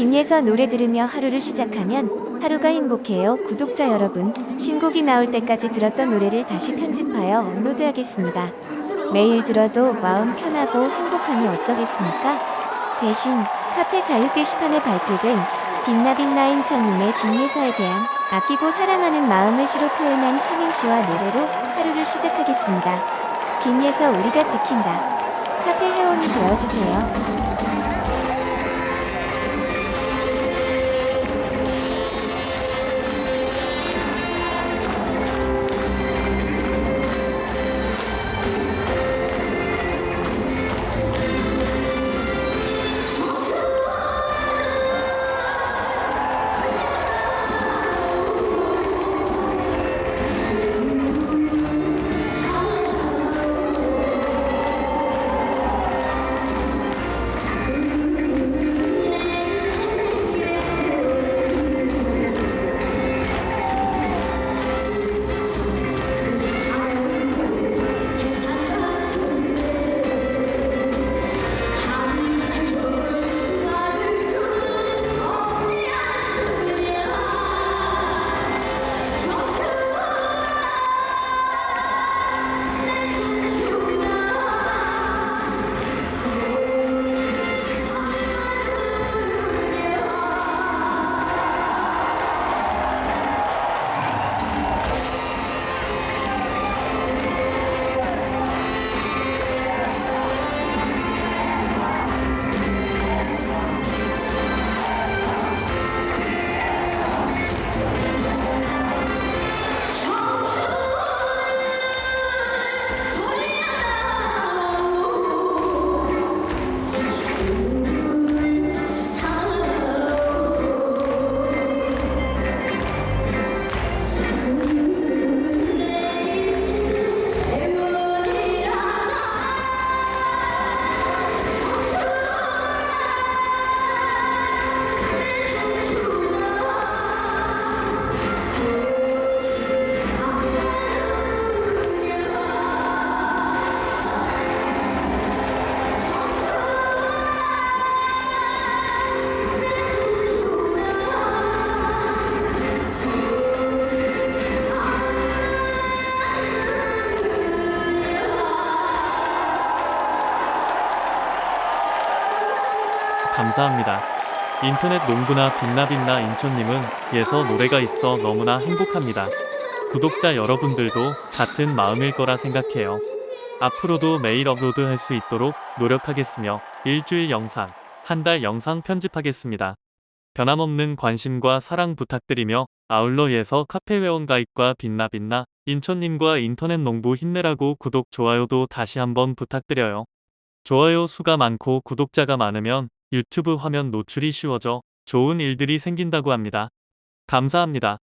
빈예서 노래 들으며 하루를 시작하면 하루가 행복해요. 구독자 여러분, 신곡이 나올 때까지 들었던 노래를 다시 편집하여 업로드하겠습니다. 매일 들어도 마음 편하고 행복하니 어쩌겠습니까? 대신 카페 자유 게시판에 발표된 빛나빛나 인 천님의 빈예서에 대한 아끼고 사랑하는 마음을 시로 표현한 삼행시와 노래로 하루를 시작하겠습니다. 빈예서 우리가 지킨다. 카페 회원이 되어주세요. 감사합니다. 인터넷 농부나 빛나빛나 인천님은 예서 노래가 있어 너무나 행복합니다. 구독자 여러분들도 같은 마음일 거라 생각해요. 앞으로도 매일 업로드 할 수 있도록 노력하겠으며 일주일 영상, 한 달 영상 편집하겠습니다. 변함없는 관심과 사랑 부탁드리며 아울러 예서 카페 회원 가입과 빛나빛나 인천님과 인터넷 농부 힘내라고 구독 좋아요도 다시 한번 부탁드려요. 좋아요 수가 많고 구독자가 많으면 유튜브 화면 노출이 쉬워져 좋은 일들이 생긴다고 합니다. 감사합니다.